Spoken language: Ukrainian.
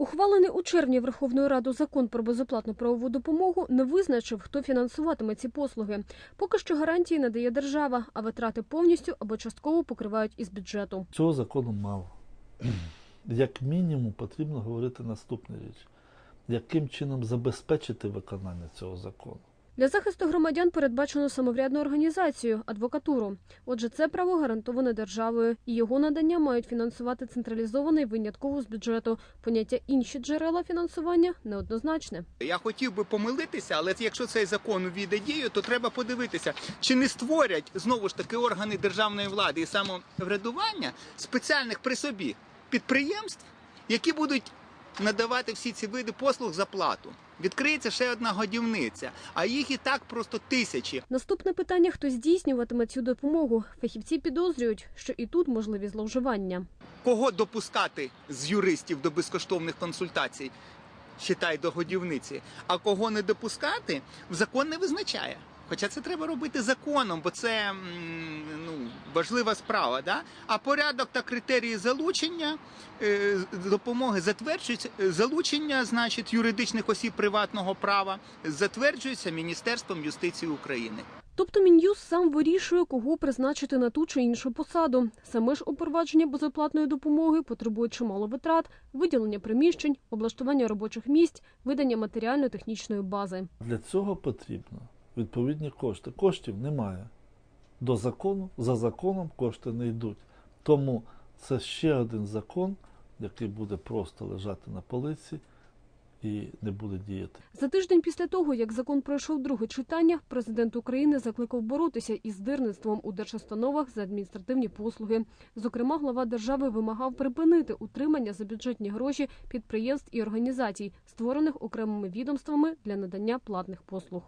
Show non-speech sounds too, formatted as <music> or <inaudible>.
Ухвалений у червні Верховною Радою закон про безоплатну правову допомогу не визначив, хто фінансуватиме ці послуги. Поки що гарантії надає держава, а витрати повністю або частково покривають із бюджету. Цього закону мало. <clears throat> Як мінімум потрібно говорити наступну річ. Яким чином забезпечити виконання цього закону? Для захисту громадян передбачено самоврядну організацію адвокатуру. Отже, це право гарантоване державою, і його надання мають фінансувати централізовано і винятково з бюджету. Поняття інші джерела фінансування неоднозначне. Я хотів би помилитися, але якщо цей закон увійде дію, то треба подивитися, чи не створять знову ж таки органи державної влади і самоврядування спеціальних при собі підприємств, які будуть надавати всі ці види послуг за плату. Відкриється ще одна годівниця, а їх і так просто тисячі. Наступне питання: хто здійснюватиме цю допомогу? Фахівці підозрюють, що і тут можливі зловживання. Кого допускати з юристів до безкоштовних консультацій, считай до годівниці, а кого не допускати, в закон не визначає. Хоча це треба робити законом, бо це ну, важлива справа. Да? А порядок та критерії залучення е, допомоги затверджуються. е, Залучення, значить, юридичних осіб приватного права затверджується Міністерством юстиції України. Тобто Мін'юз сам вирішує, кого призначити на ту чи іншу посаду. Саме ж упровадження безоплатної допомоги потребує чимало витрат, виділення приміщень, облаштування робочих місць, видання матеріально-технічної бази. Для цього потрібно відповідні кошти. Коштів немає. До закону, за законом кошти не йдуть. Тому це ще один закон, який буде просто лежати на полиці і не буде діяти. За тиждень після того, як закон пройшов друге читання, президент України закликав боротися із здирництвом у держустановах за адміністративні послуги. Зокрема, глава держави вимагав припинити утримання за бюджетні гроші підприємств і організацій, створених окремими відомствами для надання платних послуг.